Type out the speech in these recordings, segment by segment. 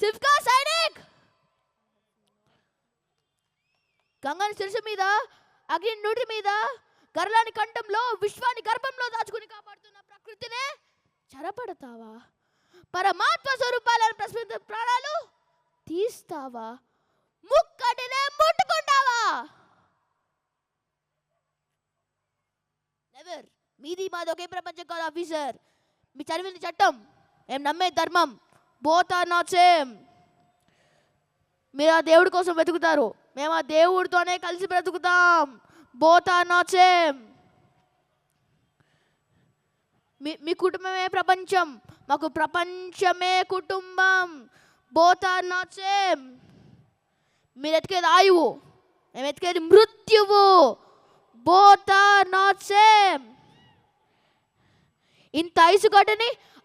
సిఫ్కా సైనిక్ గంగని శిరసు మీద అగ్ని నుడి మీద గర్లాని కంఠంలో విశ్వాన్ని గర్భంలో దాచుకుని కాపాడుతున్న ప్రకృతినే చెరపడతావా పరమాత్మ స్వరూపాలను ప్రశ్నించిన ప్రాణాలు తీస్తావా ముక్కటినే ముట్టుకుంటావా నెవర్ మీది మాది ఒకే ప్రపంచం కాదు ఆఫీసర్ మీ చదివిన చట్టం ఏం నమ్మే ధర్మం బోత్ ఆర్ నాట్ సేమ్ మీరు ఆ దేవుడి కోసం వెతుకుతారు. మేము ఆ దేవుడితోనే కలిసి బ్రతుకుతాం. బోత్ ఆర్ నాట్ సేమ్ మీ మీ కుటుంబమే ప్రపంచం. మాకు ప్రపంచమే కుటుంబం. బోత్ ఆర్ నాట్ సేమ్ మీరు ఎతికేది ఆయువు. మేము ఎతికేది మృత్యువు. బోత్ ఆర్ నాట్ సేమ్ ఇంత ఐసు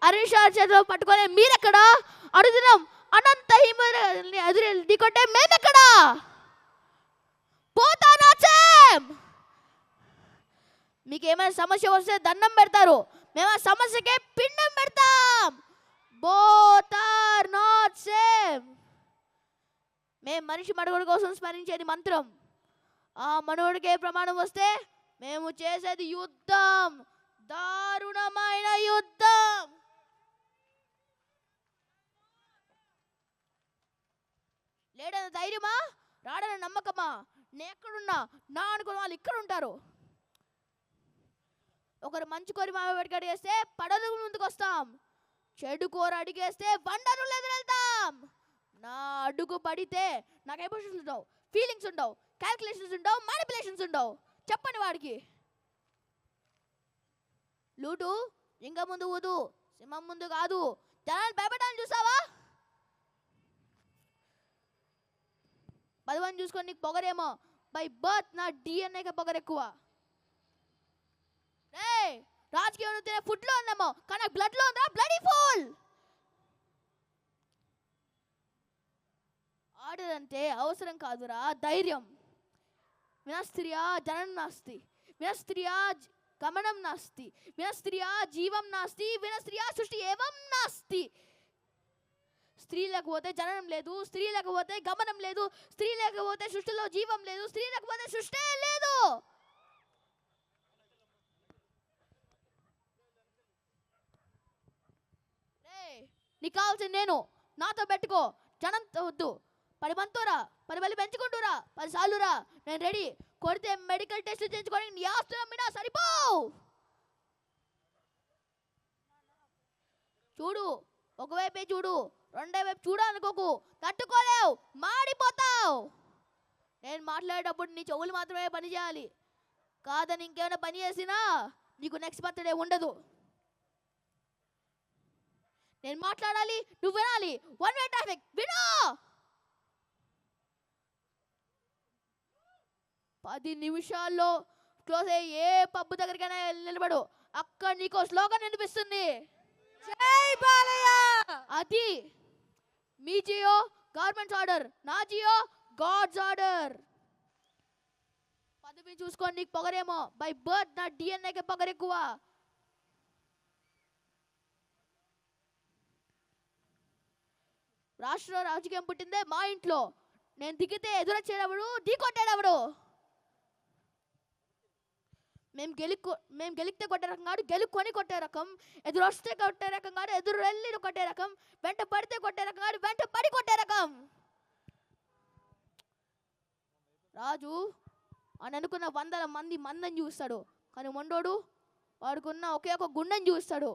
గడ్డని అరుణాచల చేతిలో పట్టుకొని మీరెక్కడ? అడుగుతున్నాం. అనంత హిమని ఎదురు ఢీకొట్టే మేమెక్కడ? బోత్ మీకు ఏమైనా సమస్య వస్తే దండం పెడతారు. మేము ఆ సమస్యకే పిండం పెడతాం. బోత్ ఆర్ నాట్ సేమ్ మేము మనిషి మనుగడ కోసం స్మరించేది మంత్రం. ఆ మనుగడికే ప్రమాణం వస్తే మేము చేసేది యుద్ధం. దారుణమైన యుద్ధం. లేడన్న ధైర్యమా? రాడన్న నమ్మకమా? నేను ఎక్కడున్నా? నా అనుకున్న వాళ్ళు ఇక్కడ ఉంటారు. ఒకరు మంచి కోరి మామ పెట్టి అడిగేస్తే పడలు ముందుకు వస్తాం. చెడు కోర అడిగేస్తే బండను ఎదురెళ్తాం నా అడుగు పడితే నాకు ఎమోషన్స్ ఉండవు ఫీలింగ్స్ ఉండవు క్యాల్కులేషన్స్ ఉండవు మ్యానిపులేషన్స్ ఉండవు. చెప్పండి వాడికి. లూటు ఇంకా ముందు ఊదు సింహం ముందు కాదు. జనాలు భయపడాలని చూసావా? పదవని చూసుకొని నీకు పొగరేమో? బై బర్త్ నా డిఎన్ఏకి పొగరు ఎక్కువ రే రాజకీయం తినే ఫుడ్లో ఉందేమో కానీ బ్లడ్లో ఉందా? బ్లడీ ఫుల్ ఆర్డర్ అంటే అవసరం కాదురా ధైర్యం. వినస్త్రియా జనం నాస్తి. వినస్త్రియా గమనం నాస్తి. వినస్త్రియా జీవం నాస్తి. వినస్త్రియా సృష్టి ఏవం నాస్తి. స్త్రీలకు పోతే జననం లేదు స్త్రీలకు పోతే గమనం లేదు స్త్రీ లేకపోతే సృష్టిలో జీవం లేదు స్త్రీలకు పోతే సృష్టి లేదు. నీకు కావాల్సింది నేను. నాతో పెట్టుకో. జనం వద్దు. పది మందితోరా పది మంది పెంచుకుంటురా పది సార్లురా నేను రెడీ. కొడితే మెడికల్ టెస్ట్ చేయించుకొని నీ ఆస్తులు అమ్మినా సరిపోవు. చూడు ఒకవైపే చూడు రెండో వైపు చూడాలనుకోకు తట్టుకోలేవు మాడిపోతావు. నేను మాట్లాడేటప్పుడు నీ చెవులు మాత్రమే పని చేయాలి. కాదని ఇంకేమైనా పని చేసినా నీకు నెక్స్ట్ బర్త్డే ఉండదు. నేను మాట్లాడాలి నువ్వు వినాలి. వన్ వే ట్రాఫిక్ విను! పది నిమిషాల్లో క్లోజ్ అయ్యి ఏ పబ్బు దగ్గరికైనా నిలబడు. అక్కడ నీకు స్లోగన్ వినిపిస్తుంది. అది మీ జియో గవర్నమెంట్ ఆర్డర్. నా జియో గాడ్స్ ఆర్డర్. పదవి చూసుకొని నీకు పొగరేమో. బై బర్త్ నా డిఎన్ఏకి పొగరు ఎక్కువ రాష్ట్ర రాజకీయం పుట్టిందే మా ఇంట్లో. నేను దిగితే ఎదురొచ్చేటప్పుడు ఢీ కొట్టేటప్పుడు. మేము గెలుకు మేము గెలిస్తే కొట్టే రకం కాదు గెలుక్కొని కొట్టే రకం. ఎదురు వస్తే కొట్టే రకం కాదు ఎదురు వెళ్ళి కొట్టే రకం. వెంట పడితే కొట్టే రకం కాదు వెంట పడి కొట్టే రకం. రాజు అని అనుకున్న వందల మంది మందని చూస్తాడు. కానీ మొండోడు వాడుకున్న ఒకే ఒక గుండెని చూస్తాడు.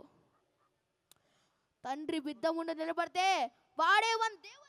తండ్రి బిడ్డ ముందు నిలబడితే వాడే వన్ దేవుడు